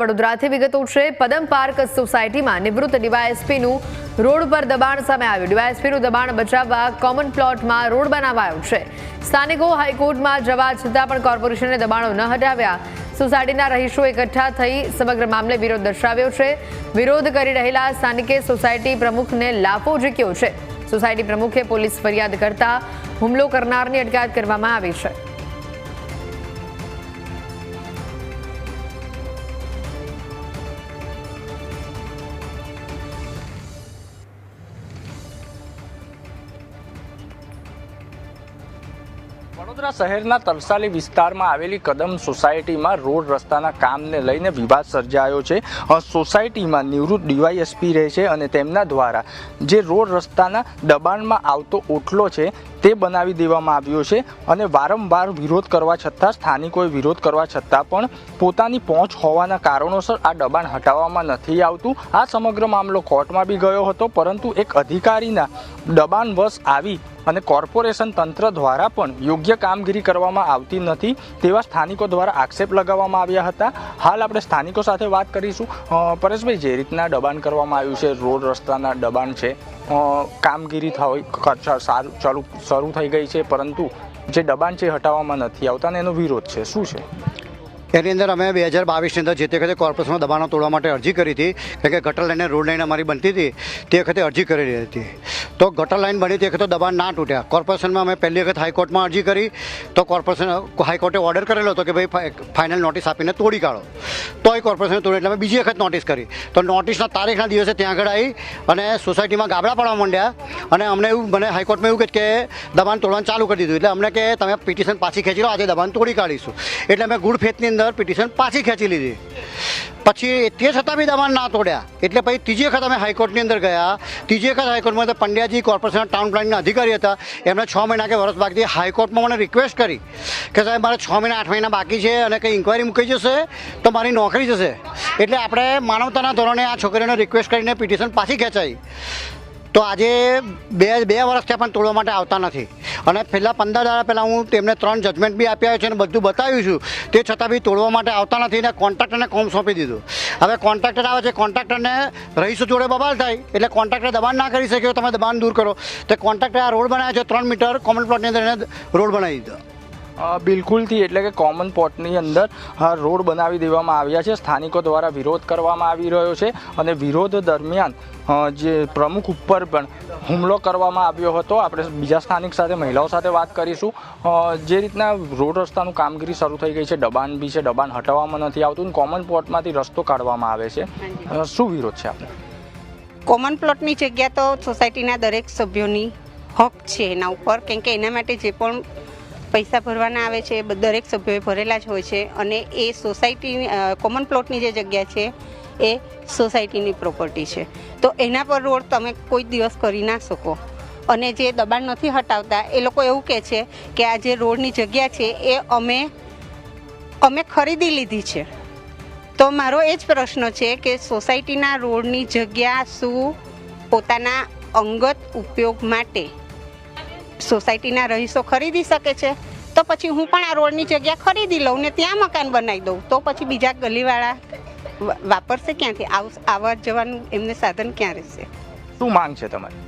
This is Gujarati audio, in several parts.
વડોદરાથી વિગતો છે પદમ પાર્ક સોસાયટીમાં નિવૃત્ત ડીવાયએસપીનું રોડ પર દબાણ સામે આવ્યું. ડીવાયએસપીનું દબાણ બચાવવા કોમન પ્લોટમાં રોડ બનાવાયો છે. સ્થાનિકો હાઈકોર્ટમાં જવા છતાં પણ કોર્પોરેશને દબાણો ન હટાવ્યા. સોસાયટીના રહીશો એકઠા થઈ સમગ્ર મામલે વિરોધ દર્શાવ્યો છે. વિરોધ કરી રહેલા સ્થાનિકે સોસાયટી પ્રમુખને લાફો ઝીક્યો છે. સોસાયટી પ્રમુખે પોલીસ ફરિયાદ કરતા હુમલો કરનારની અટકાયત કરવામાં આવી છે. વડોદરા શહેરના તરસાલી વિસ્તારમાં આવેલી કદમ સોસાયટીમાં રોડ રસ્તાના કામને લઈને વિવાદ સર્જાયો છે. સોસાયટીમાં નિવૃત્ત ડીવાયએસપી રહે છે અને તેમના દ્વારા જે રોડ રસ્તાના દબાણમાં આવતો ઓટલો છે તે બનાવી દેવામાં આવ્યો છે અને વારંવાર વિરોધ કરવા છતાં, સ્થાનિકોએ વિરોધ કરવા છતાં પણ પોતાની પહોંચ હોવાના કારણોસર આ દબાણ હટાવવામાં નથી આવતું. આ સમગ્ર મામલો કોર્ટમાં બી ગયો હતો, પરંતુ એક અધિકારીના દબાણવશ આવી અને કોર્પોરેશન તંત્ર દ્વારા પણ યોગ્ય કામગીરી કરવામાં આવતી નથી તેવા સ્થાનિકો દ્વારા આક્ષેપ લગાવવામાં આવ્યા હતા. હાલ આપણે સ્થાનિકો સાથે વાત કરીશું. પરેશભાઈ, જે રીતના દબાણ કરવામાં આવ્યું છે, રોડ રસ્તાના દબાણ છે કામગીરી થઈ સારું, ચાલુ શરૂ થઈ ગઈ છે, પરંતુ જે દબાણ છે હટાવવામાં નથી આવતા એનો વિરોધ છે. શું છે? એની અંદર અમે બે હજાર બાવીસની અંદર જે તે વખતે કોર્પોરેશનમાં દબાણો તોડવા માટે અરજી કરી હતી કે ગટર લાઈન રોડ લાઇન અમારી બનતી હતી, તે વખતે અરજી કરેલી હતી. તો ગટર લાઈન બની તે વખતે દબાણ ના તૂટ્યા. કોર્પોરેશનમાં અમે પહેલી વખત હાઈકોર્ટમાં અરજી કરી, તો કોર્પોરેશન, હાઈકોર્ટે ઓર્ડર કરેલો હતો કે ભાઈ ફાઇનલ નોટિસ આપીને તોડી કાઢો. તો એ કોર્પોરેશને તોડી એટલે અમે બીજી વખત નોટિસ કરી. તો નોટિસના તારીખના દિવસે ત્યાં આગળ આવી અને સોસાયટીમાં ગાબડા પડવા માંડ્યા અને અમને એવું, મને હાઈકોર્ટમાં એવું કે દબાણ તોડવાનું ચાલુ કરી દીધું. એટલે અમને કે તમે પિટિશન પાછી ખેંચી લો, આજે દબાણ તોડી કાઢીશું. એટલે અમે ગુડ ફેથની અંદર પિટિશન પાછી ખેંચી લીધી. પછી તે છતાં બી દબાણ ના તોડ્યા. એટલે પછી ત્રીજી વખત અમે હાઈકોર્ટની અંદર ગયા. ત્રીજી વખત હાઈકોર્ટમાં પંડ્યાજી કોર્પોરેશન ટાઉન પ્લાનિંગના અધિકારી હતા. એમણે છ મહિના કે વર્ષ બાકી હાઈકોર્ટમાં મને રિક્વેસ્ટ કરી કે સાહેબ, મારે છ મહિના, આઠ મહિના બાકી છે અને કંઈ ઇન્કવાયરી મૂકી જશે તો મારી નોકરી જશે. એટલે આપણે માનવતાના ધોરણે આ છોકરીઓને રિક્વેસ્ટ કરીને પિટિશન પાછી ખેંચાઈ. તો આજે બે બે વર્ષ ત્યાં પણ તોડવા માટે આવતા નથી. અને પહેલાં પંદર દાડા પહેલાં હું તેમને ત્રણ જજમેન્ટ બી આપ્યા છે અને બધું બતાવ્યું છું. તે છતાં બી તોડવા માટે આવતા નથી ને કોન્ટ્રાક્ટરને કોમ સોંપી દીધું. હવે કોન્ટ્રાક્ટર આવે છે કોન્ટ્રાક્ટરને રહીશો જોડે બબાલ થાય, એટલે કોન્ટ્રાક્ટર દબાણ ના કરી શક્યો તમે દબાણ દૂર કરો. તો કોન્ટ્રાક્ટરે આ રોડ બનાવ્યો છે, ત્રણ મીટર કોમન પ્લોટની અંદર એને રોડ બનાવી દીધો. બિલકુલથી એટલે કે કોમન પોર્ટની અંદર રોડ બનાવી દેવામાં આવ્યા છે. સ્થાનિકો દ્વારા વિરોધ કરવામાં આવી રહ્યો છે અને વિરોધ દરમિયાન જે પ્રમુખ ઉપર પણ હુમલો કરવામાં આવ્યો હતો. આપણે બીજા સ્થાનિક સાથે મહિલાઓ સાથે વાત કરીશું. જે રીતના રોડ રસ્તાનું કામગીરી શરૂ થઈ ગઈ છે દબાણ બી છે દબાણ હટાવવામાં નથી આવતું કોમન પ્લોટમાંથી રસ્તો કાઢવામાં આવે છે. શું વિરોધ છે આપણે કોમન પ્લોટની જગ્યા તો સોસાયટીના દરેક સભ્યોની હક છે એના ઉપર. કેમ કે એના માટે જે પણ પૈસા ભરવાના આવે છે દરેક સભ્યોએ ભરેલા જ હોય છે અને એ સોસાયટી કોમન પ્લોટની જે જગ્યા છે એ સોસાયટીની પ્રોપર્ટી છે. તો એના પર રોડ તમે કોઈ દિવસ કરી ના શકો. અને જે દબાણ નથી હટાવતા, એ લોકો એવું કહે છે કે આ જે રોડની જગ્યા છે એ અમે અમે ખરીદી લીધી છે. તો મારો એ જ પ્રશ્ન છે કે સોસાયટીના રોડની જગ્યા શું પોતાના અંગત ઉપયોગ માટે સોસાયટીના રહીશો ખરીદી શકે છે તો પછી હું પણ આ રોડની જગ્યા ખરીદી લઉં ને ત્યાં મકાન બનાવી દઉં. તો પછી બીજા ગલીવાળા વાપરશે ક્યાંથી? આવ આવવા જવાનું એમને સાધન ક્યાં રહેશે? શું માંગ છે તમારી?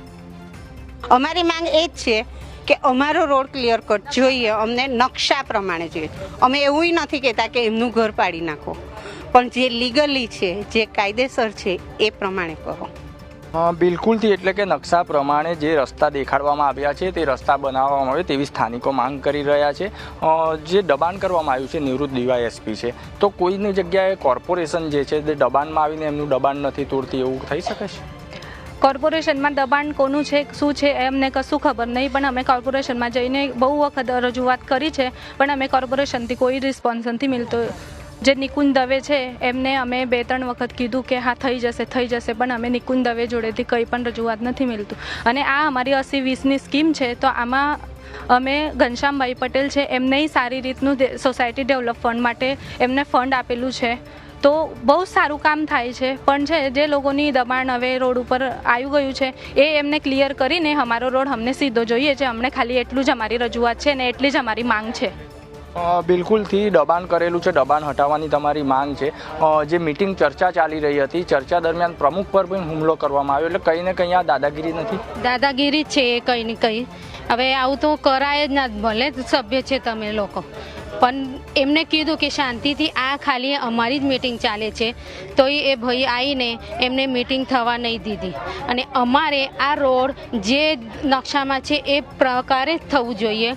અમારી માંગ એ જ છે કે અમારો રોડ ક્લિયર કટ જોઈએ અમને નકશા પ્રમાણે જોઈએ. અમે એવું નથી કહેતા કે એમનું ઘર પાડી નાખો. પણ જે લીગલી છે જે કાયદેસર છે એ પ્રમાણે કરો બિલકુલથી એટલે કે નકશા પ્રમાણે જે રસ્તા દેખાડવામાં આવ્યા છે તે રસ્તા બનાવવામાં આવે તેવી સ્થાનિકો માંગ કરી રહ્યા છે. જે દબાણ કરવામાં આવ્યું છે નિવૃત્ત ડીવાયએસપી છે. તો કોઈની જગ્યાએ કોર્પોરેશન જે છે તે દબાણમાં આવીને એમનું દબાણ નથી તોડતી એવું થઈ શકે છે? કોર્પોરેશનમાં દબાણ કોનું છે, શું છે એમને કશું ખબર નહીં, પણ અમે કોર્પોરેશનમાં જઈને બહુ વખત રજૂઆત કરી છે, પણ અમે કોર્પોરેશનથી કોઈ રિસ્પોન્સ નથી મળતો જે નિકુંજ દવે છે, એમને અમે બે ત્રણ વખત કીધું કે હા, થઈ જશે થઈ જશે, પણ અમે નિકુંજ દવે જોડેથી કંઈ પણ રજૂઆત નથી મળતું. અને આ અમારી અસી વીસની સ્કીમ છે, તો આમાં અમે ઘનશ્યામભાઈ પટેલ છે, એમને સારી રીતનું સોસાયટી ડેવલપ ફંડ માટે એમને ફંડ આપેલું છે. તો બહુ સારું કામ થાય છે, પણ છે, જે લોકોની દબાણ હવે રોડ ઉપર આવી ગયું છે, એ એમને ક્લિયર કરીને અમારો રોડ અમને સીધો જોઈએ છે, અમને ખાલી એટલું જ અમારી રજૂઆત છે ને એટલી જ અમારી માંગ છે. બિલકુલથી દબાણ કરેલું છે. દબાણ હટાવવાની તમારી માંગ છે. જે મિટિંગ ચર્ચા ચાલી રહી હતી, ચર્ચા દરમિયાન પ્રમુખ પર પણ હુમલો કરવામાં આવ્યો. એટલે કંઈ ને કંઈ આ દાદાગીરી નથી. દાદાગીરી છે કંઈ ને કંઈ. હવે આવું તો કરાય જ ના, ભલે સભ્ય છે તમે લોકો. પણ એમને કીધું કે શાંતિથી આ ખાલી અમારી જ મિટિંગ ચાલે છે. તો એ ભાઈ આવીને એમને મિટિંગ થવા નહીં દીધી. અને અમારે આ રોડ જે નકશામાં છે એ પ્રકારે થવું જોઈએ.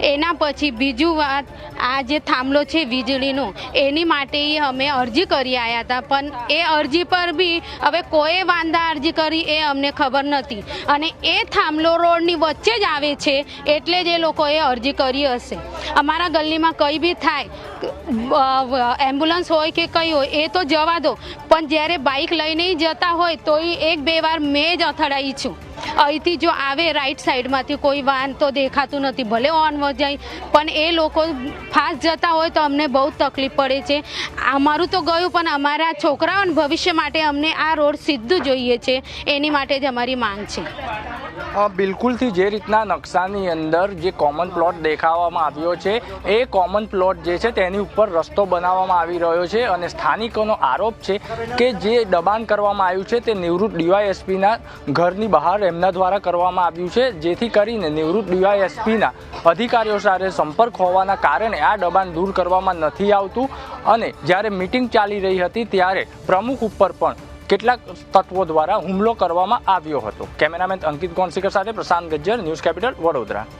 એના પછી બીજું વાત, આ જે થાંભલો છે વીજળીનો, એની માટે અમે અરજી કરી આવ્યા હતા. પણ એ અરજી પર બી હવે કોઈ વાંધા અરજી કરી એ અમને ખબર નથી. અને એ થાંભલો રોડની વચ્ચે જ આવે છે એટલે જ એ લોકોએ અરજી કરી હશે. અમારા ગલીમાં કંઈ બી થાય એમ્બ્યુલન્સ હોય કે કંઈ હોય, એ તો જવા દો. પણ જ્યારે બાઇક લઈને જતા હોય તો એક બે વાર મેં જ અથડાઈ છું. અહીંથી જો આવે રાઈટ સાઈડમાંથી કોઈ વાહન તો દેખાતું નથી, ભલે ઓન જાય, પણ એ લોકો ફાસ્ટ જતા હોય તો અમને બહુ તકલીફ પડે છે. અમારું તો ગયું, પણ અમારા છોકરાઓને ભવિષ્ય માટે અમને આ રોડ સીધું જોઈએ છે. એની માટે જ અમારી માંગ છે. બિલકુલથી જે રીતના નકશાની અંદર જે કોમન પ્લોટ દેખાવામાં આવ્યો છે, એ કોમન પ્લોટ જે છે તેની ઉપર રસ્તો બનાવવામાં આવી રહ્યો છે અને સ્થાનિકોનો આરોપ છે કે જે દબાણ કરવામાં આવ્યું છે તે નિવૃત્ત ડીવાયએસપીના ઘરની બહાર એમના દ્વારા કરવામાં આવ્યું છે, જેથી કરીને નિવૃત્ત ડીવાયએસપીના અધિકારીઓ સાથે સંપર્ક હોવાના કારણે આ દબાણ દૂર કરવામાં નથી આવતું અને જ્યારે મિટિંગ ચાલી રહી હતી ત્યારે પ્રમુખ ઉપર પણ કેટલાક તત્વો દ્વારા હુમલો કરવામાં આવ્યો હતો. કેમેરામેન અંકિત કોન્સિકર સાથે પ્રશાંત ગજ્જર, ન્યૂઝ કેપિટલ વડોદરા.